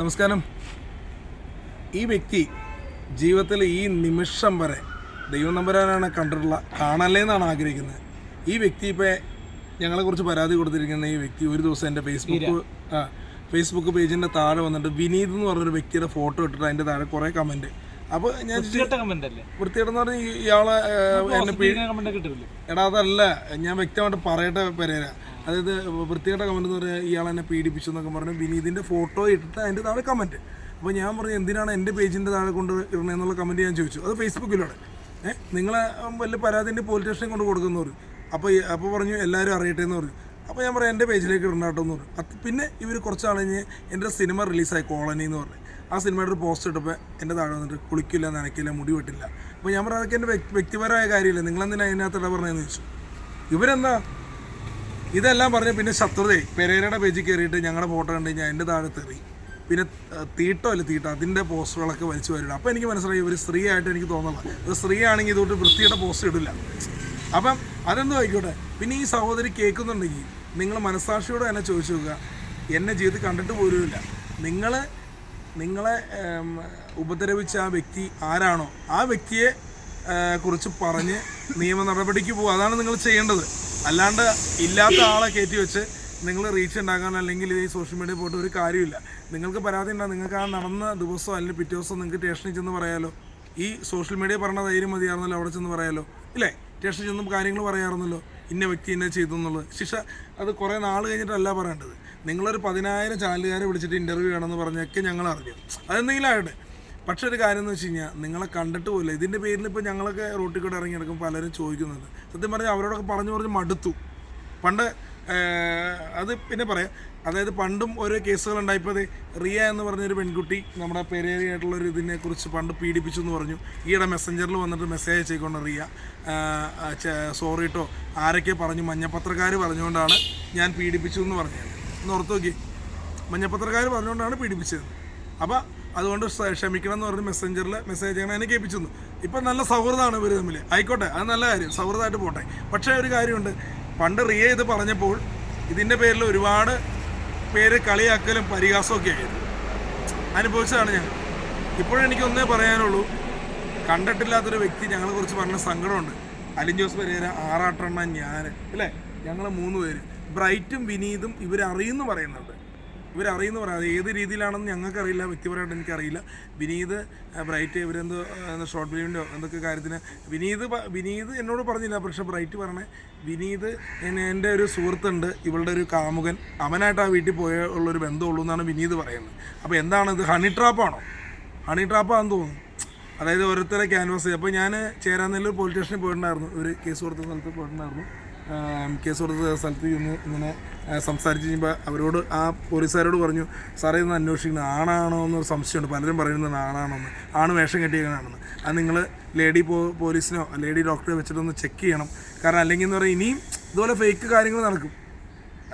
നമസ്കാരം. ഈ വ്യക്തി ജീവിതത്തിൽ ഈ നിമിഷം വരെ ദൈവം നമ്പരാനാണ് കണ്ടിട്ടുള്ള കാണല്ലേ എന്നാണ് ആഗ്രഹിക്കുന്നത്. ഈ വ്യക്തി ഇപ്പോൾ ഞങ്ങളെക്കുറിച്ച് പരാതി കൊടുത്തിരിക്കുന്ന ഈ വ്യക്തി ഒരു ദിവസം എന്റെ ഫേസ്ബുക്ക് ആ ഫേസ്ബുക്ക് പേജിന്റെ താഴെ വന്നിട്ട് വിനീത് എന്ന് പറഞ്ഞൊരു വ്യക്തിയുടെ ഫോട്ടോ ഇട്ടിട്ട് അതിന്റെ താഴെ കുറേ കമന്റ് അപ്പോൾ ഞാൻ വൃത്തികെട്ട കമന്റ് അല്ലേ? വൃത്തിയായിട്ടെന്ന് പറഞ്ഞാൽ ഇയാളെ എന്നെ എടാ അതല്ല ഞാൻ വ്യക്തമായിട്ട് പറയട്ടെ പെരേര. അതായത് വൃത്തികെട്ട കമന്റ് എന്ന് പറഞ്ഞാൽ ഇയാൾ എന്നെ പീഡിപ്പിച്ചു എന്നൊക്കെ പറഞ്ഞു വിനീതിന്റെ ഫോട്ടോ ഇട്ടിട്ട് അതിന്റെ താഴെ കമന്റ് അപ്പോൾ ഞാൻ പറഞ്ഞു എന്തിനാണ് എന്റെ പേജിന്റെ താഴെ കൊണ്ട് ഇടണേ എന്നുള്ള കമന്റ് ഞാൻ ചോദിച്ചു. അത് ഫേസ്ബുക്കിലൂടെ ഏഹ് നിങ്ങളെ വലിയ പരാതിന്റെ പോലീസ് സ്റ്റേഷനിൽ കൊണ്ട് കൊടുക്കുന്നു പറഞ്ഞു. അപ്പോൾ അപ്പോൾ പറഞ്ഞു എല്ലാവരും അറിയട്ടെ എന്ന് പറഞ്ഞു. അപ്പോൾ ഞാൻ പറയാം എന്റെ പേജിലേക്ക് ഇടണ്ടാട്ടോ എന്ന് പറഞ്ഞു. അത് പിന്നെ ഇവർ കുറച്ച് നാൾ എന്റെ സിനിമ റിലീസായി കോളനി എന്ന് പറഞ്ഞു. ആ സിനിമയുടെ ഒരു പോസ്റ്റ് ഇട്ടപ്പോൾ എന്റെ താഴെ വന്നിട്ട് കുളിക്കില്ല നനയ്ക്കില്ല മുടി വെട്ടില്ല. അപ്പോൾ ഞാൻ പറഞ്ഞു അതൊക്കെ എന്റെ വ്യക്തിപരമായ കാര്യമില്ല. നിങ്ങളെന്തിനാ അതിനകത്ത് ഇട പറഞ്ഞതെന്ന് ചോദിച്ചു. ഇവരെന്താ ഇതെല്ലാം പറഞ്ഞ് പിന്നെ ശത്രുതയെ പെരേരയുടെ പേജിൽ കയറിയിട്ട് ഞങ്ങളുടെ ഫോട്ടോ കണ്ടു കഴിഞ്ഞാൽ എന്റെ താഴെ തെറി പിന്നെ തീട്ടോ അല്ല തീട്ടോ? അതിന്റെ പോസ്റ്ററുകളൊക്കെ വലിച്ചു വരില്ല അപ്പോൾ എനിക്ക് മനസ്സിലായി ഒരു സ്ത്രീ ആയിട്ട് എനിക്ക് തോന്നുന്നില്ല ഒരു സ്ത്രീ ആണെങ്കിൽ ഇതുകൊണ്ട് വൃത്തിയുടെ പോസ്റ്റർ ഇടില്ല. അപ്പം അതെന്തോ ആയിക്കോട്ടെ? പിന്നെ ഈ സഹോദരി കേൾക്കുന്നുണ്ടെങ്കിൽ നിങ്ങൾ മനസ്സാക്ഷിയോട് തന്നെ ചോദിച്ചു നോക്കുക. എന്നെ ജീവിതത്തിൽ കണ്ടിട്ട് പോലുമില്ല നിങ്ങൾ നിങ്ങളെ ഉപദ്രവിച്ച ആ വ്യക്തി ആരാണോ? ആ വ്യക്തിയെ കുറിച്ച് പറഞ്ഞ് നിയമ നടപടിക്ക് പോകുക അതാണ് നിങ്ങൾ ചെയ്യേണ്ടത്. അല്ലാണ്ട് ഇല്ലാത്ത ആളെ കയറ്റി വെച്ച് നിങ്ങൾ റീച്ച് ഉണ്ടാക്കാൻ അല്ലെങ്കിൽ ഈ സോഷ്യൽ മീഡിയ പോയിട്ട് ഒരു കാര്യമില്ല. നിങ്ങൾക്ക് പരാതി ഉണ്ടാകും നിങ്ങൾക്ക് ആ നടന്ന ദിവസം അല്ലെങ്കിൽ പിറ്റേ ദിവസം നിങ്ങൾക്ക് സ്റ്റേഷനിൽ ചെന്ന് പറയാലോ? ഈ സോഷ്യൽ മീഡിയ പറഞ്ഞ ധൈര്യം മതിയായിരുന്നല്ലോ അവിടെ ചെന്ന് പറയാലോ? ഇല്ലേ? സ്റ്റേഷനിൽ ചെന്നും കാര്യങ്ങൾ പറയാറുന്നല്ലോ ഇന്ന വ്യക്തി ഇന്ന ചെയ്തു എന്നുള്ളത്. ശിക്ഷ അത് കുറേ നാൾ കഴിഞ്ഞിട്ടല്ല പറയേണ്ടത്. നിങ്ങളൊരു പതിനായിരം ചാനലുകാരെ വിളിച്ചിട്ട് ഇന്റർവ്യൂ വേണമെന്ന് പറഞ്ഞൊക്കെ ഞങ്ങൾ അറിഞ്ഞു. അതെന്തെങ്കിലും ആകട്ടെ. പക്ഷെ ഒരു കാര്യം എന്ന് വെച്ച് കഴിഞ്ഞാൽ നിങ്ങളെ കണ്ടിട്ട് പോലും ഇതിന്റെ പേരിൽ ഇപ്പോൾ ഞങ്ങളൊക്കെ റോട്ടിൽ കൂടെ ഇറങ്ങി നടക്കും പലരും ചോദിക്കുന്നുണ്ട്. സത്യം പറഞ്ഞാൽ അവരോടൊക്കെ പറഞ്ഞു പറഞ്ഞ് മടുത്തു. പണ്ട് അത് പിന്നെ പറയാം. അതായത് പണ്ടും ഓരോ കേസുകൾ ഉണ്ടായപ്പോൾ റിയ എന്ന് പറഞ്ഞൊരു പെൺകുട്ടി നമ്മുടെ പെരേറിയായിട്ടുള്ള ഒരു ഇതിനെ കുറിച്ച് പണ്ട് പീഡിപ്പിച്ചു എന്ന് പറഞ്ഞു. ഈയിടെ മെസ്സഞ്ചറിൽ വന്നിട്ട് മെസ്സേജ് അയച്ചേക്കൊണ്ട് റിയ. സോറി കേട്ടോ ആരൊക്കെ പറഞ്ഞു. മഞ്ഞപ്പത്രക്കാർ പറഞ്ഞുകൊണ്ടാണ് ഞാൻ പീഡിപ്പിച്ചു എന്ന് പറഞ്ഞത്. ഒന്ന് ഓർത്ത് നോക്കി. മഞ്ഞപ്പത്രക്കാർ പറഞ്ഞുകൊണ്ടാണ് പീഡിപ്പിച്ചത്. അപ്പോൾ അതുകൊണ്ട് ക്ഷമിക്കണം എന്ന് പറഞ്ഞ് മെസ്സഞ്ചറിൽ മെസ്സേജ് ചെയ്യണം. എന്നെ കേൾപ്പിച്ചു ഇപ്പം നല്ല സൗഹൃദമാണ് ഇവർ തമ്മിൽ ആയിക്കോട്ടെ അത് നല്ല കാര്യം. സൗഹൃദമായിട്ട് പോട്ടെ. പക്ഷേ ഒരു കാര്യമുണ്ട്. പണ്ട് റിയ ഇത് പറഞ്ഞപ്പോൾ ഇതിന്റെ പേരിൽ ഒരുപാട് പേര് കളിയാക്കലും പരിഹാസമൊക്കെ ആയിരുന്നു. അനുഭവിച്ചതാണ് ഞാൻ. ഇപ്പോഴും എനിക്ക് ഒന്നേ പറയാനുള്ളൂ. കണ്ടിട്ടില്ലാത്തൊരു വ്യക്തി ഞങ്ങളെ കുറിച്ച് പറഞ്ഞ സങ്കടമുണ്ട്. അലിൻ ജോസ് പെരേര ആറാട്ടെണ്ണ ഞാൻ അല്ലേ? ഞങ്ങൾ മൂന്ന് പേര്. ബ്രൈറ്റും വിനീതും ഇവരറിയുന്നു പറയുന്നുണ്ട്. ഇവരറിയുന്നു പറയാം ഏത് രീതിയിലാണെന്ന് ഞങ്ങൾക്കറിയില്ല വ്യക്തിപരമായിട്ട് എനിക്കറിയില്ല. വിനീത് ബ്രൈറ്റ് ഇവരെന്തോ ഷോർട്ട് ഫിലിമിന്റെയോ എന്തൊക്കെ കാര്യത്തിന്. വിനീത് വിനീത് എന്നോട് പറഞ്ഞില്ല പക്ഷേ ബ്രൈറ്റ് പറഞ്ഞേ വിനീത് എന്റെ ഒരു സുഹൃത്തുണ്ട് ഇവളുടെ ഒരു കാമുകൻ. അവനായിട്ട് ആ വീട്ടിൽ പോയ ഉള്ളൊരു ബന്ധമുള്ളൂ എന്നാണ് വിനീത് പറയുന്നത്. അപ്പോൾ എന്താണ് ഇത് ഹണി ട്രാപ്പാണോ ഹണി ട്രാപ്പാണെന്ന് തോന്നുന്നു. അതായത് ഓരോരുത്തരെ ക്യാൻവാസ് അപ്പോൾ ഞാൻ ചേരാനെല്ലൂർ പോലീസ് സ്റ്റേഷനിൽ പോയിട്ടുണ്ടായിരുന്നു. ഒരു കേസ് കൊടുത്ത സ്ഥലത്ത് പോയിട്ടുണ്ടായിരുന്നു. ആം, കെ സുഹൃത്ത് സ്ഥലത്ത് ഇന്ന് ഇങ്ങനെ സംസാരിച്ച് കഴിയുമ്പോൾ അവരോട് ആ പോലീസുകാരോട് പറഞ്ഞു സാറേ ഇന്ന് അന്വേഷിക്കുന്നത് ആണാണോ എന്നൊരു സംശയമുണ്ട്. പലരും പറയുന്നത് ആണാണോ എന്ന്. ആണ് വേഷം കെട്ടിയേക്കണാണെന്ന് അത് നിങ്ങൾ ലേഡി പോ പോലീസിനോ ലേഡി ഡോക്ടറെ വെച്ചിട്ടൊന്ന് ചെക്ക് ചെയ്യണം. കാരണം അല്ലെങ്കിൽ എന്ന് പറഞ്ഞാൽ ഇനിയും ഇതുപോലെ ഫേക്ക് കാര്യങ്ങൾ നടക്കും.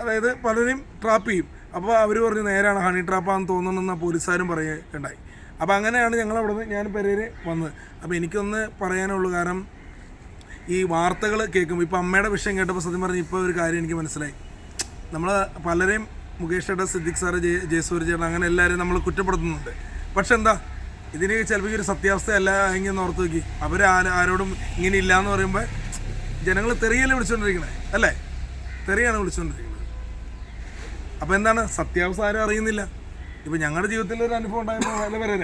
അതായത് പലരും ട്രാപ്പ് ചെയ്യും. അപ്പോൾ അവർ പറഞ്ഞു നേരാണ്. ഹണി ട്രാപ്പാണെന്ന് തോന്നുന്നെന്ന് പോലീസുകാരും പറയുകയുണ്ടായി. അപ്പോൾ അങ്ങനെയാണ് ഞങ്ങൾ അവിടെ ഞാൻ പെരേര് വന്നത്. അപ്പോൾ എനിക്കൊന്ന് പറയാനുള്ളൂ കാരണം ഈ വാർത്തകൾ കേൾക്കുമ്പോൾ ഇപ്പോൾ അമ്മയുടെ വിഷയം കേട്ടപ്പോൾ സത്യം പറഞ്ഞ് ഇപ്പോൾ ഒരു കാര്യം എനിക്ക് മനസ്സിലായി. നമ്മൾ പലരെയും മുകേഷ് ചേട്ടൻ സിദ്ദിഖ് സാറ് ജയ ജയസൂര്യ അങ്ങനെ എല്ലാവരെയും നമ്മൾ കുറ്റപ്പെടുത്തുന്നുണ്ട്. പക്ഷെ എന്താ ഇതിന് ചിലപ്പോൾ ഈ ഒരു സത്യാവസ്ഥയല്ല എങ്കിൽ ഒന്ന് ഓർത്ത് നോക്കി. അവർ ആരോടും ഇങ്ങനെ ഇല്ല എന്ന് പറയുമ്പോൾ ജനങ്ങൾ തെറിയല്ലേ വിളിച്ചുകൊണ്ടിരിക്കണേ അല്ലേ? തെറിയാണ് വിളിച്ചുകൊണ്ടിരിക്കുന്നത് അപ്പോൾ എന്താണ് സത്യാവസ്ഥ ആരും അറിയുന്നില്ല. ഇപ്പം ഞങ്ങളുടെ ജീവിതത്തിൽ ഒരു അനുഭവം ഉണ്ടായപ്പോൾ വില വരെ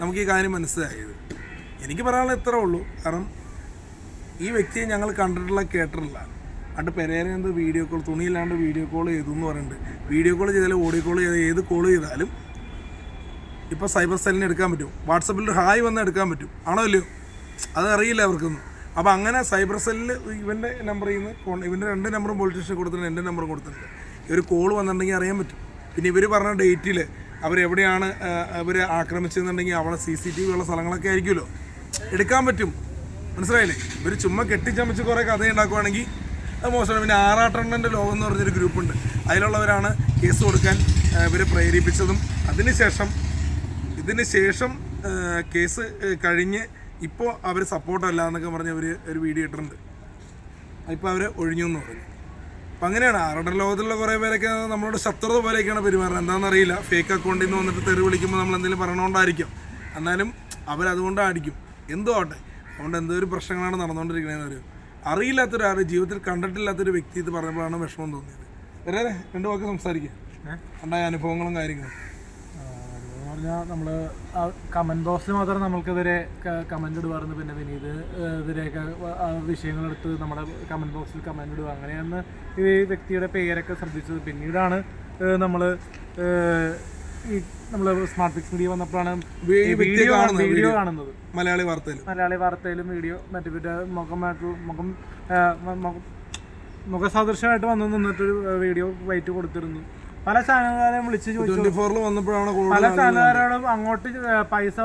നമുക്ക് ഈ കാര്യം മനസ്സിലായത്. എനിക്ക് പറയാനുള്ള ഇത്രേ ഉള്ളൂ. കാരണം ഈ വ്യക്തിയെ ഞങ്ങൾ കണ്ടിട്ടുള്ള കേട്ടിട്ടില്ല. അണ്ട് പെരേര എന്തോ വീഡിയോ കോൾ തുണിയില്ലാണ്ട് വീഡിയോ കോൾ ചെയ്തു എന്ന് പറയുന്നുണ്ട് വീഡിയോ കോൾ ചെയ്താലും ഓഡിയോ കോൾ ചെയ്താൽ ഏത് കോൾ ചെയ്താലും ഇപ്പോൾ സൈബർ സെല്ലിന് എടുക്കാൻ പറ്റും. വാട്സപ്പിൽ ഹായ് വന്ന് എടുക്കാൻ പറ്റും. ആണോ അല്ലയോ അത് അവർക്കൊന്നും. അപ്പോൾ അങ്ങനെ സൈബർ സെല്ലിൽ ഇവന്റെ നമ്പറിൽ നിന്ന് ഇവന്റെ രണ്ട് നമ്പറും പോലീസ് സ്റ്റേഷൻ കൊടുത്തിട്ടുണ്ട് എന്റെ നമ്പറും കൊടുത്തിട്ടുണ്ട്. ഇവർ കോൾ വന്നിട്ടുണ്ടെങ്കിൽ അറിയാൻ പറ്റും. പിന്നെ ഇവർ പറഞ്ഞ ഡേറ്റിൽ അവരെവിടെയാണ് അവർ ആക്രമിച്ചതെന്നുണ്ടെങ്കിൽ അവിടെ സി സി ടി വി ഉള്ള സ്ഥലങ്ങളൊക്കെ ആയിരിക്കുമല്ലോ. എടുക്കാൻ പറ്റും. മനസ്സിലായില്ലേ? ഇവർ ചുമ്മാ കെട്ടിച്ചമച്ച് കുറേ കഥ ഉണ്ടാക്കുവാണെങ്കിൽ അത് മോശമാണ്. പിന്നെ ആറാട്ടെണ്ണന്റെ ലോകം എന്ന് പറഞ്ഞൊരു ഗ്രൂപ്പുണ്ട്. അതിലുള്ളവരാണ് കേസ് കൊടുക്കാൻ ഇവരെ പ്രേരിപ്പിച്ചതും. അതിനുശേഷം ഇതിന് ശേഷം കേസ് കഴിഞ്ഞ് ഇപ്പോൾ അവർ സപ്പോർട്ടല്ല എന്നൊക്കെ പറഞ്ഞ് അവർ ഒരു വീഡിയോ ഇട്ടിട്ടുണ്ട്. ഇപ്പോൾ അവർ ഒഴിഞ്ഞു എന്ന് പറഞ്ഞു. അപ്പം അങ്ങനെയാണ്. ആരുടെ ലോകത്തിലുള്ള കുറേ പേരൊക്കെ നമ്മളോട് ശത്രുത പോലെയൊക്കെയാണ് പെരുമാറുന്നത്. എന്താണെന്നറിയില്ല ഫേക്ക് അക്കൗണ്ടിൽ നിന്ന് വന്നിട്ട് തെറി വിളിക്കുമ്പോൾ നമ്മൾ എന്തെങ്കിലും പറയണോണ്ടായിരിക്കും എന്നാലും അവരതുകൊണ്ട് അടിക്കും എന്തോ ആട്ടെ അതുകൊണ്ട് എന്തോ ഒരു പ്രശ്നങ്ങളാണ് നടന്നുകൊണ്ടിരിക്കുന്നതെന്ന് അറിയും? അറിയില്ലാത്തൊരാൾ ജീവിതത്തിൽ കണ്ടിട്ടില്ലാത്തൊരു വ്യക്തി ഇത് പറഞ്ഞപ്പോഴാണ് വിഷമം തോന്നിയത്. വരെ രണ്ട് വാക്ക് സംസാരിക്കുക ഉണ്ടായ അനുഭവങ്ങളും കാര്യങ്ങളും. പറഞ്ഞാൽ നമ്മൾ കമന്റ് ബോക്സിൽ മാത്രം നമ്മൾക്കെതിരെ കമന്റ് ഇടുവായിരുന്നു. പിന്നെ വിനീത് ആ വിഷയങ്ങളെടുത്ത് നമ്മുടെ കമന്റ് ബോക്സിൽ കമന്റ് ഇടുക അങ്ങനെയാണ് ഈ വ്യക്തിയുടെ പേരൊക്കെ ശ്രദ്ധിച്ചത്. പിന്നീടാണ് നമ്മൾ ഈ നമ്മൾ സ്മാർട്ട് ഫിക്സ് മീഡിയ വന്നപ്പോഴാണ് വീഡിയോ കാണുന്നത് വീഡിയോ കാണുന്നത്. മലയാളി വാർത്തയിൽ മലയാളി വാർത്തയിലും വീഡിയോ മറ്റു പിന്നെ മുഖമായിട്ട് മുഖം മുഖസാദൃശ്യമായിട്ട് വന്നു നിന്നിട്ടൊരു വീഡിയോ വൈറ്റ് കൊടുത്തിരുന്നു. പല ചാനലുകാരെയും വിളിച്ച് ചോദിച്ചു. പല ചാനലുകാരോടും അങ്ങോട്ട് പൈസ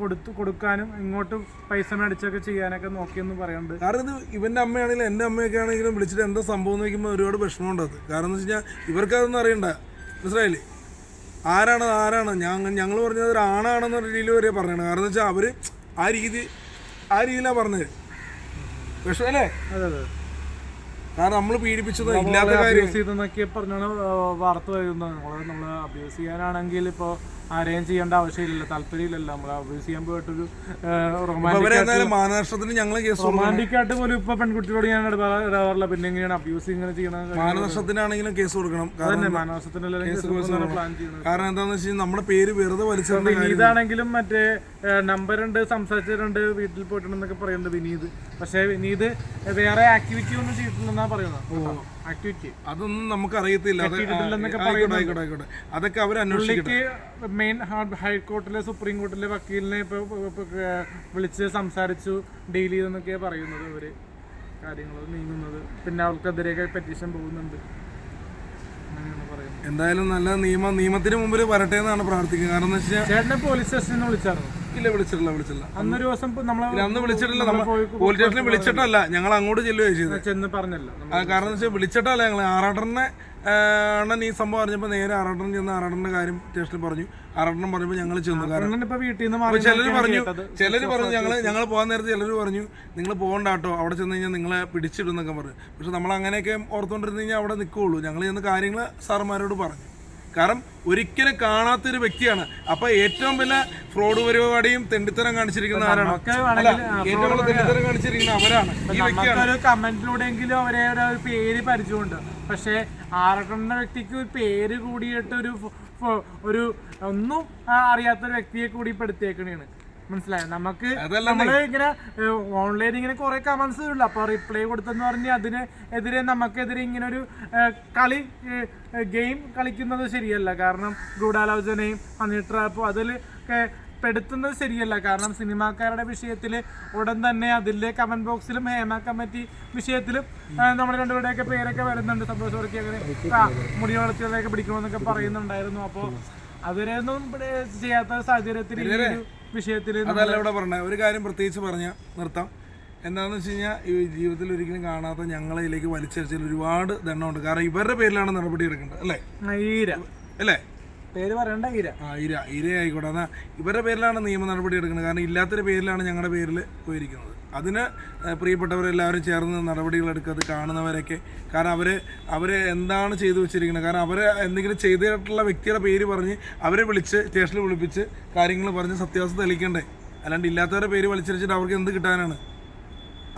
കൊടുത്ത് കൊടുക്കാനും ഇങ്ങോട്ട് പൈസ മേടിച്ചൊക്കെ ചെയ്യാനൊക്കെ നോക്കിയെന്ന് പറയുന്നുണ്ട്. കാരണം ഇത് ഇവന്റെ അമ്മയാണെങ്കിലും എന്റെ അമ്മയൊക്കെ ആണെങ്കിലും വിളിച്ചിട്ട് എന്താ സംഭവം എന്ന് വെക്കുമ്പോൾ ഒരുപാട് വിഷമമുണ്ട് അത്. കാരണം എന്ന് വെച്ച് കഴിഞ്ഞാൽ ഇവർക്കതൊന്നും അറിയണ്ട. മനസ്സിലായില്ലേ? ആരാണ് ആരാണ്? ഞങ്ങൾ ഞങ്ങൾ പറഞ്ഞത് ഒരു ആണാണെന്ന രീതിയിൽ വരെ പറഞ്ഞത് കാരണം എന്ന് വെച്ചാൽ അവർ ആ രീതി ആ രീതിയിലാണ് പറഞ്ഞത്. വിഷമല്ലേ അതെ അതെ. കാരണം നമ്മൾ പീഡിപ്പിച്ചത് ഇല്ലാത്ത കാര്യം. അബ്യൂസ് ചെയ്തെന്നൊക്കെ പറഞ്ഞാണ് വാർത്ത വരുന്നത്. നമ്മൾ നമ്മൾ അബ്യൂസ് ചെയ്യാനാണെങ്കിൽ ഇപ്പോൾ ആരെയും ചെയ്യേണ്ട ആവശ്യമില്ല താല്പര്യമില്ലല്ലോ. നമ്മൾ അബ്യൂസ് ചെയ്യാൻ പോയിട്ടൊരു മാനനഷ്ടത്തിന് ഞങ്ങൾ റൊമാന്റിക് ആയിട്ട് പോലും ഇപ്പൊ പെൺകുട്ടിയോട് ഞാൻ ഇടാറില്ല പിന്നെ എങ്ങനെയാണ് അബ്യൂസ് ഇങ്ങനെ ചെയ്യണത്? മാനനഷ്ടത്തിനാണെങ്കിലും കേസ് കൊടുക്കണം. കാരണം എന്താണെന്ന് വെച്ച് കഴിഞ്ഞാൽ നമ്മുടെ പേര് വെറുതെ വിനീതാണെങ്കിലും മറ്റേ നമ്പർ ഉണ്ട് സംസാരിച്ചിട്ടുണ്ട് വീട്ടിൽ പോയിട്ടുണ്ടെന്നൊക്കെ പറയുന്നുണ്ട് വിനീത്. പക്ഷേ വിനീത് വേറെ ആക്ടിവിറ്റി ഒന്നും ചെയ്തിട്ടില്ലെന്നാ അതൊന്നും നമുക്ക് അറിയത്തില്ല ആയിക്കോട്ടെ അതൊക്കെ അവർ അന്വേഷിക്കട്ടെ. മെയിൻ ഹൈക്കോർട്ടിലെ സുപ്രീം കോർട്ടിലെ വക്കീലിനെ വിളിച്ച് സംസാരിച്ചു ഡീൽ ചെയ്തെന്നൊക്കെയാ പറയുന്നത് അവർ കാര്യങ്ങൾ നീങ്ങുന്നത്. പിന്നെ അവർക്കെതിരെയൊക്കെ പെറ്റീഷൻ പോകുന്നുണ്ട്. എന്തായാലും നല്ല നിയമ നിയമത്തിന് മുമ്പിൽ വരട്ടെ എന്നാണ് പ്രാർത്ഥിക്കുന്നത് കാരണം വെച്ചാൽ ചേട്ടനെ പോലീസ് സ്റ്റേഷനിൽ വിളിച്ചായിരുന്നു? ഇല്ല വിളിച്ചിട്ടില്ല വിളിച്ചില്ല അന്നൊരു ദിവസം നമ്മളെ അന്ന് വിളിച്ചിട്ടില്ല. നമ്മൾ പോലീസ് സ്റ്റേഷനിൽ വിളിച്ചിട്ടല്ല. ഞങ്ങൾ അങ്ങോട്ട് ചെല്ലുകയാണ് ചെയ്തത്. ചെന്ന് പറഞ്ഞല്ലോ. കാരണം എന്ന് വെച്ചാൽ വിളിച്ചിട്ടല്ല ഞങ്ങൾ ആറാട്ടറിനെ അണ്ണൻ ഈ സംഭവം അറിഞ്ഞപ്പോൾ നേരെ ആറാട്ടൻ ചെന്ന് ആറാട്ടന്റെ കാര്യം സ്റ്റേഷനിൽ പറഞ്ഞു. ആറാട്ടൻ പറഞ്ഞപ്പോൾ ഞങ്ങൾ ചെന്നു. കാരണം വീട്ടിൽ നിന്ന് ചിലർ പറഞ്ഞു ചിലർ പറഞ്ഞു ഞങ്ങൾ ഞങ്ങൾ പോകാൻ നേരത്തെ ചിലർ പറഞ്ഞു നിങ്ങൾ പോകണ്ട കേട്ടോ അവിടെ ചെന്ന് കഴിഞ്ഞാൽ നിങ്ങളെ പിടിച്ചിടുന്നൊക്കെ പറഞ്ഞു. പക്ഷെ നമ്മൾ അങ്ങനെയൊക്കെ ഓർത്തുകൊണ്ടിരുന്ന് കഴിഞ്ഞാൽ അവിടെ നിൽക്കുകയുള്ളൂ ഞങ്ങൾ ചെന്ന് കാര്യങ്ങൾ സാറന്മാരോട് പറഞ്ഞു. കാരണം ഒരിക്കലും കാണാത്തൊരു വ്യക്തിയാണ്. അപ്പൊ ഏറ്റവും വലിയ ഫ്രോഡ് പരിപാടിയും തെണ്ടിത്തരം കാണിച്ചിരിക്കുന്ന ആരാണ്? അല്ല ഏറ്റവും കൂടുതൽ തെണ്ടിത്തരം കാണിച്ചിരിക്കുന്ന അവരാണ് ഈ വ്യക്തിയാണ്. കമന്റിലൂടെയെങ്കിലും അവരെ ഒരു പേര് പരിചയമുണ്ട്. പക്ഷേ ആറക്കണ്ണ വ്യക്തിക്ക് ഒരു പേര് കൂടിയിട്ട് ഒരു ഒരു ഒന്നും അറിയാത്ത അറിയാത്തൊരു വ്യക്തിയെ കൂടി പെടുത്തിയേക്കണേണ് മനസ്സിലായോ? നമുക്ക് നമ്മൾ ഇങ്ങനെ ഓൺലൈൻ ഇങ്ങനെ കുറെ കമന്റ്സ് ഉള്ളു അപ്പൊ റിപ്ലൈ കൊടുത്തെന്ന് പറഞ്ഞ് അതിന് എതിരെ നമുക്കെതിരെ ഇങ്ങനെ ഒരു കളി ഗെയിം കളിക്കുന്നത് ശരിയല്ല. കാരണം ഗൂഢാലോചനയും ഹണി ട്രാപ്പും അതിൽ പെടുത്തുന്നത് ശരിയല്ല. കാരണം സിനിമാക്കാരുടെ വിഷയത്തിൽ ഉടൻ തന്നെ അതിലെ കമന്റ് ബോക്സിലും ഹേമ കമ്മിറ്റി വിഷയത്തിലും നമ്മൾ രണ്ടുപേരുടെയൊക്കെ പേരൊക്കെ വരുന്നുണ്ട്. സന്തോഷ് വർക്കി അങ്ങനെ മുടി വളർത്തിയതൊക്കെ പിടിക്കണമെന്നൊക്കെ പറയുന്നുണ്ടായിരുന്നു. അപ്പോൾ ഇവിടെ ചെയ്യാത്ത സാഹചര്യത്തിൽ വിഷയത്തിൽ അതല്ല ഇവിടെ പറഞ്ഞ ഒരു കാര്യം പ്രത്യേകിച്ച് പറഞ്ഞ നിർത്താം. എന്താണെന്ന് വെച്ച് കഴിഞ്ഞാൽ ഈ ജീവിതത്തിൽ ഒരിക്കലും കാണാത്ത ഞങ്ങളെ ഇതിലേക്ക് വലിച്ചടിച്ചതിൽ ഒരുപാട് ദണ്ണമുണ്ട് കാരണം ഇവരുടെ പേരിലാണ് നടപടി എടുക്കേണ്ടത് അല്ലേ? അല്ലേ? പേര് പറയണ്ട ഇര. ആ ഇര. ഇര ആയിക്കോട്ടെ. എന്നാൽ ഇവരുടെ പേരിലാണ് നിയമ നടപടി എടുക്കുന്നത്. കാരണം ഇല്ലാത്തൊരു പേരിലാണ് ഞങ്ങളുടെ പേരിൽ പോയിരിക്കുന്നത്. അതിന് പ്രിയപ്പെട്ടവരെല്ലാവരും ചേർന്ന് നടപടികൾ എടുക്കുക അത് കാണുന്നവരൊക്കെ. കാരണം അവർ അവർ എന്താണ് ചെയ്തു വെച്ചിരിക്കുന്നത്? കാരണം അവർ എന്തെങ്കിലും ചെയ്തിട്ടുള്ള വ്യക്തിയുടെ പേര് പറഞ്ഞ് അവരെ വിളിച്ച് സ്റ്റേഷനിൽ വിളിപ്പിച്ച് കാര്യങ്ങൾ പറഞ്ഞ് സത്യാവസ്ഥ തെളിയിക്കണ്ടേ? അല്ലാണ്ട് ഇല്ലാത്തവരുടെ പേര് വലിച്ചടിച്ചിട്ട് അവർക്ക് എന്ത് കിട്ടാനാണ്?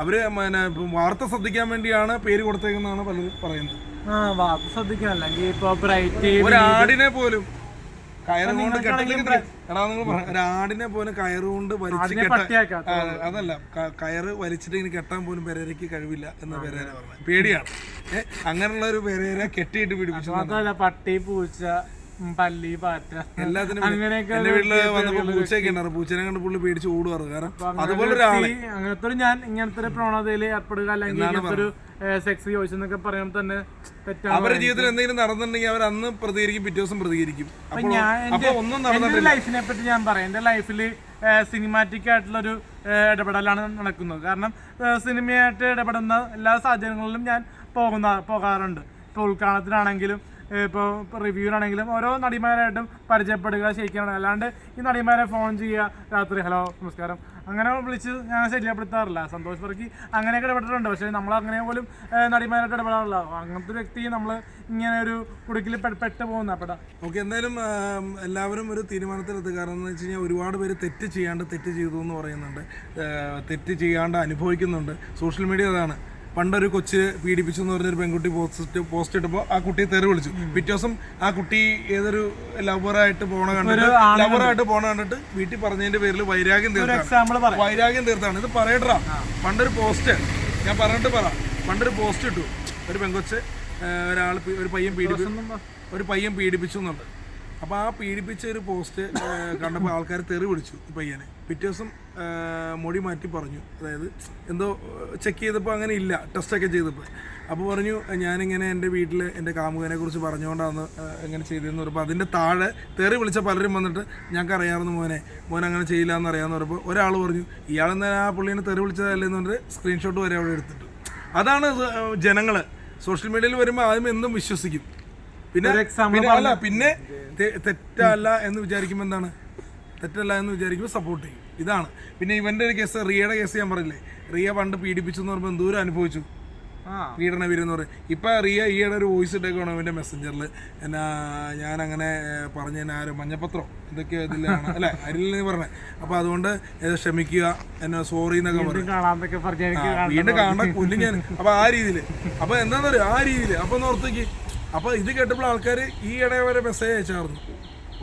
അവർ പിന്നെ ഇപ്പം വാർത്ത ശ്രദ്ധിക്കാൻ വേണ്ടിയാണ് പേര് കൊടുത്തേക്കുന്നതാണ് പലരും പറയുന്നത്. ആ വാർത്ത ശ്രദ്ധിക്കണം. അല്ലെങ്കിൽ ഇപ്പൊ ബ്രൈറ്റ് ഒരാടിനെ പോലും കയറുകൊണ്ട് കെട്ടിലേക്ക് എടാ നിങ്ങൾ ഒരാടിനെ പോലെ കയറുകൊണ്ട് വലിച്ച് കെട്ടാൻ അതല്ല കയറ് വലിച്ചിട്ട് ഇങ്ങനെ കെട്ടാൻ പോലും പെരേരയ്ക്ക് കഴിവില്ല എന്ന് പെരേര പറഞ്ഞു പേടിയാണ്. ഏഹ് അങ്ങനെയുള്ള ഒരു പെരേര കെട്ടിയിട്ട് പിടിപ്പിച്ചു പട്ടി പൂച്ച പല്ലി പാറ്റ എല്ലാത്തിനും എന്റെ വീട്ടിൽ വന്നപ്പോ പൂച്ചയൊക്കെ ഉണ്ടായിരുന്നു. പൂച്ചനെ കണ്ട് പുള്ളി പേടിച്ച് ഓടുവാറ് കാരണം അതുപോലെ ഒരാളെ അങ്ങനത്തെ ഒരു ഞാൻ ഇങ്ങനത്തെ ഒരു പ്രവണതയിൽ ഏർപ്പെടുക അല്ലെങ്കിൽ ഇങ്ങനത്തെ ഒരു സെക്സ് ചോദിച്ചെന്നൊക്കെ പറയുമ്പോൾ തന്നെ തെറ്റാണ്. അവരുടെ ജീവിതത്തിൽ എന്തെങ്കിലും നടന്നിട്ടുണ്ടെങ്കിൽ അവർ അന്ന് പ്രതികരിക്കും പിറ്റേ ദിവസം പ്രതികരിക്കും. അപ്പോൾ ഞാൻ ഒന്നും എന്റെ നടന്നിട്ടില്ല. ലൈഫിനെ പറ്റി ഞാൻ പറയാം. എന്റെ ലൈഫിൽ സിനിമാറ്റിക് ആയിട്ടുള്ളൊരു ഇടപെടലാണ് നടക്കുന്നത്. കാരണം ഏഹ്, സിനിമയായിട്ട് ഇടപെടുന്ന എല്ലാ സാഹചര്യങ്ങളിലും ഞാൻ പോകുന്ന പോകാറുണ്ട്. ഇപ്പോൾ ഉദ്ഘാടനത്തിനാണെങ്കിലും ഇപ്പോൾ റിവ്യൂവിനാണെങ്കിലും ഓരോ നടിമാരായിട്ടും പരിചയപ്പെടുക ശരിക്കാണ് അല്ലാണ്ട് ഈ നടിമാരെ ഫോൺ ചെയ്യുക രാത്രി ഹലോ നമസ്കാരം. അങ്ങനെ വിളിച്ച് ഞാൻ ശല്യപ്പെടുത്താറില്ല. സന്തോഷ് പറക്കി അങ്ങനെയൊക്കെ ഇടപെട്ടിട്ടുണ്ട്. പക്ഷേ നമ്മൾ അങ്ങനെ പോലും നടിമാരായിട്ട് ഇടപെടാറില്ല. അങ്ങനത്തെ ഒരു വ്യക്തി നമ്മൾ ഇങ്ങനെ ഒരു കുടുക്കിൽ പെട്ട് പോകുന്ന അപ്പടാ. ഓക്കെ എന്തായാലും എല്ലാവരും ഒരു തീരുമാനത്തിലെത്തുക. കാരണം എന്ന് വെച്ച് കഴിഞ്ഞാൽ ഒരുപാട് പേര് തെറ്റ് ചെയ്യാണ്ട് തെറ്റ് ചെയ്തു എന്ന് പറയുന്നുണ്ട്. തെറ്റ് ചെയ്യാണ്ട് അനുഭവിക്കുന്നുണ്ട്. സോഷ്യൽ മീഡിയ അതാണ്. പണ്ടൊരു കൊച്ച് പീഡിപ്പിച്ചു എന്ന് പറഞ്ഞൊരു പെൺകുട്ടി പോസ്റ്റ് പോസ്റ്റ് ഇട്ടപ്പോൾ ആ കുട്ടിയെ തെറി വിളിച്ചു. പിറ്റേ ദിവസം ആ കുട്ടി ഏതൊരു ലവറായിട്ട് പോണ കണ്ടിട്ട് ലവറായിട്ട് പോണ കണ്ടിട്ട് വീട്ടിൽ പറഞ്ഞതിന്റെ പേരിൽ വൈരാഗ്യം തീർത്താണ്. വൈരാഗ്യം തീർത്താണ്. ഇത് പറയട്ടാ പണ്ടൊരു പോസ്റ്റ്. ഞാൻ പറഞ്ഞിട്ട് പറ. പണ്ടൊരു പോസ്റ്റ് ഇട്ടു. ഒരു പെങ്കൊച്ച് ഒരാൾ ഒരു പയ്യൻ പീഡിപ്പിച്ചു ഒരു പയ്യൻ പീഡിപ്പിച്ചു എന്നുണ്ട്. അപ്പോൾ ആ പീഡിപ്പിച്ച ഒരു പോസ്റ്റ് കണ്ടപ്പോൾ ആൾക്കാർ തെറി പിടിച്ചു പയ്യനെ. പിറ്റേ ദിവസം മൊഴി മാറ്റി പറഞ്ഞു. അതായത് എന്തോ ചെക്ക് ചെയ്തപ്പോൾ അങ്ങനെ ഇല്ല. ടെസ്റ്റൊക്കെ ചെയ്തപ്പോൾ അപ്പോൾ പറഞ്ഞു ഞാനിങ്ങനെ എന്റെ വീട്ടിൽ എന്റെ കാമുകനെ കുറിച്ച് പറഞ്ഞുകൊണ്ടാണ് എങ്ങനെ ചെയ്തതെന്ന് പറയുമ്പോൾ അതിന്റെ താഴെ തെറി വിളിച്ച പലരും വന്നിട്ട് ഞങ്ങൾക്ക് അറിയാമെന്ന് മോനെ. മോൻ അങ്ങനെ ചെയ്യില്ല എന്ന് അറിയാമെന്ന് പറയുമ്പോൾ ഒരാൾ പറഞ്ഞു ഇയാളെന്താ ആ പുള്ളീനെ തെറി വിളിച്ചതല്ലേ? എന്ന് പറഞ്ഞിട്ട് സ്ക്രീൻഷോട്ട് വരെ അവിടെ എടുത്തിട്ടു. അതാണ് ജനങ്ങൾ സോഷ്യൽ മീഡിയയിൽ വരുമ്പോൾ ആദ്യം എന്തും വിശ്വസിക്കും. പിന്നെ ഒരു അല്ല പിന്നെ തെറ്റല്ല എന്ന് വിചാരിക്കുമ്പോൾ എന്താണ്? തെറ്റല്ല എന്ന് വിചാരിക്കുമ്പോൾ സപ്പോർട്ട് ചെയ്യും. ഇതാണ്. പിന്നെ ഇവന്റെ ഒരു കേസ് റിയയുടെ കേസ് ഞാൻ പറയില്ലേ റിയ പണ്ട് പീഡിപ്പിച്ചു എന്ന് പറയുമ്പോൾ എന്തോരം അനുഭവിച്ചു? ആ. പീഡന വീരം എന്ന് പറയും. ഇപ്പം റിയ ഈയിടെ ഒരു വോയിസ് ഇട്ടേക്കാണ് അവന്റെ മെസ്സഞ്ചറിൽ എന്നാ ഞാൻ അങ്ങനെ പറഞ്ഞ എന്നെ ആരും മഞ്ഞപ്പത്രം? ഇതൊക്കെ ഇതിലാണ്. അല്ലേ? അരിൽ പറഞ്ഞേ. പറഞ്ഞത് അപ്പോൾ അതുകൊണ്ട് ക്ഷമിക്കുക. എന്നാ സോറി എന്നൊക്കെ പറയും. പറഞ്ഞ ആ, വീണ്ടും കാണാൻ കൊല്ലും ഞാൻ. അപ്പൊ ആ രീതിയിൽ അപ്പൊ എന്താന്ന് പറയുക ആ രീതിയിൽ അപ്പൊ ഒന്ന് ഓർത്തേക്ക് അപ്പൊ ഇത് കേട്ടപ്പോൾ ആൾക്കാർ ഈ ഇടയെ വരെ മെസ്സേജ് അയച്ചായിരുന്നു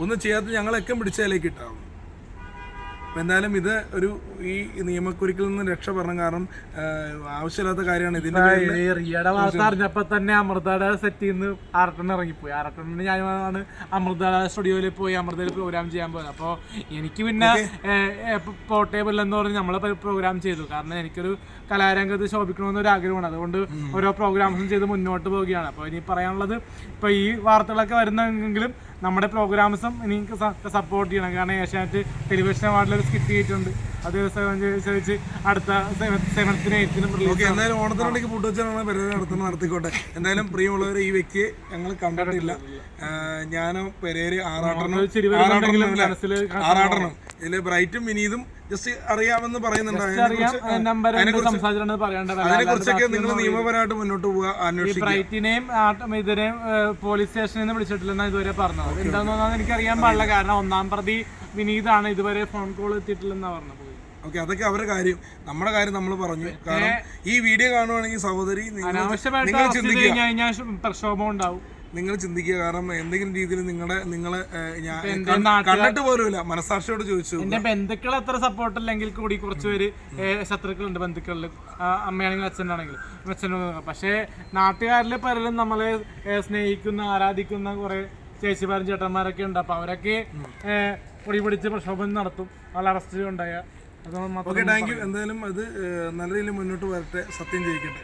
ഒന്നും ചെയ്യാത്ത ഞങ്ങളൊക്കെ പിടിച്ചതിലേക്ക് ഇട്ടായിരുന്നു അപ്പൊ എന്തായാലും ഇത് ഒരു ഈ നിയമക്കുരുക്കിൽ നിന്ന് രക്ഷപ്പെടണം കാരണം ആവശ്യമില്ലാത്ത കാര്യമാണ്. ഇതിന്റെ റിയയുടെ വാർത്ത അറിഞ്ഞപ്പോ തന്നെ അമൃതയുടെ സെറ്റിൽ നിന്ന് ആറട്ടൺ ഇറങ്ങിപ്പോയി. ആറട്ടണിന് ഞാനാണ് അമൃത സ്റ്റുഡിയോയിൽ പോയി അമൃതയിൽ പ്രോഗ്രാം ചെയ്യാൻ പോയത്. അപ്പോൾ എനിക്ക് പിന്നെ പോർട്ടേബിൾ എന്ന് പറഞ്ഞ് നമ്മളെ പ്രോഗ്രാം ചെയ്തു. കാരണം എനിക്കൊരു കലാരംഗത്ത് ശോഭിക്കണമെന്ന് ഒരു ആഗ്രഹമാണ്. അതുകൊണ്ട് ഓരോ പ്രോഗ്രാംസും ചെയ്ത് മുന്നോട്ട് പോവുകയാണ്. അപ്പോൾ ഇനി പറയാനുള്ളത് ഇപ്പോൾ ഈ വാർത്തകളൊക്കെ വരുന്നെങ്കിലും നമ്മുടെ പ്രോഗ്രാംസും ഇനി സപ്പോർട്ട് ചെയ്യണം. കാരണം ഏഷ്യാനെറ്റ് ടെലിവിഷൻ അവാർഡിൽ ഒരു സ്കിറ്റ് ചെയ്തിട്ടുണ്ട് അത് അനുസരിച്ച് അടുത്ത സെവൻത്തിനും എയ്ത്തിനും എന്തായാലും ഓണത്തിനുണ്ടെങ്കിൽ പൂട്ടുവച്ചാണ് പരിപാടി നടത്തുന്നത് നടത്തിക്കോട്ടെ. എന്തായാലും പ്രിയമുള്ളവർ ഈ വ്യക്തിയെ ഞങ്ങൾ കണ്ടിട്ടില്ല. ഞാനും പെരേര് ആറാട്ടണം ചിരി ഇതിൽ ബ്രൈറ്റും വിനീതും ജസ്റ്റ് അറിയാമെന്ന് പറയുന്നുണ്ട്. അതിനെ കുറിച്ചൊക്കെ നിങ്ങൾ നിയമപരമായിട്ട് മുന്നോട്ട് പോവുക അന്വേഷിക്കുക. ബ്രൈറ്റിനെയും ഇതിനെയും പോലീസ് സ്റ്റേഷനിൽ നിന്ന് വിളിച്ചിട്ടില്ലെന്നാണ് ഇതുവരെ പറഞ്ഞത്. എന്താണെന്ന് എനിക്ക് അറിയാൻ പാടില്ല. കാരണം ഒന്നാം പ്രതി വിനീതാണ് ഇതുവരെ ഫോൺ കോൾ എത്തിയിട്ടില്ലെന്നാ പറഞ്ഞത്. ഓക്കെ അതൊക്കെ അവരുടെ കാര്യം. നമ്മുടെ കാര്യം നമ്മൾ പറഞ്ഞു. കാരണം ഈ വീഡിയോ കാണുവാണെങ്കിൽ സഹോദരി നിങ്ങൾ ചിന്തിക്കുക. പ്രക്ഷോഭം ഉണ്ടാവും. നിങ്ങൾ ചിന്തിക്കുക കാരണം എന്തെങ്കിലും രീതിയിൽ നിങ്ങളുടെ നിങ്ങളെ ഞാൻ കണ്ടിട്ട് പോലുമില്ല. മനസാക്ഷിയോട് ചോദിച്ചു. എന്റെ ബന്ധുക്കൾ അത്ര സപ്പോർട്ട് ഇല്ലെങ്കിൽ കൂടി കുറച്ച് പേര് ശത്രുക്കളുണ്ട് ബന്ധുക്കളിൽ അമ്മയാണെങ്കിലും അച്ഛനാണെങ്കിലും. അച്ഛനും പക്ഷേ നാട്ടുകാരിൽ പലരും നമ്മളെ സ്നേഹിക്കുന്ന ആരാധിക്കുന്ന കുറെ ചേച്ചിമാരും ചേട്ടന്മാരൊക്കെ ഉണ്ട്. അപ്പൊ അവരൊക്കെ പൊടി പിടിച്ച് പ്രക്ഷോഭം നടത്തും. നല്ല അറസ്റ്റ് ഉണ്ടായ ഓക്കെ താങ്ക് യു എന്തായാലും അത് നല്ല രീതിയിൽ മുന്നോട്ട് വരട്ടെ. സത്യം ജയിക്കട്ടെ.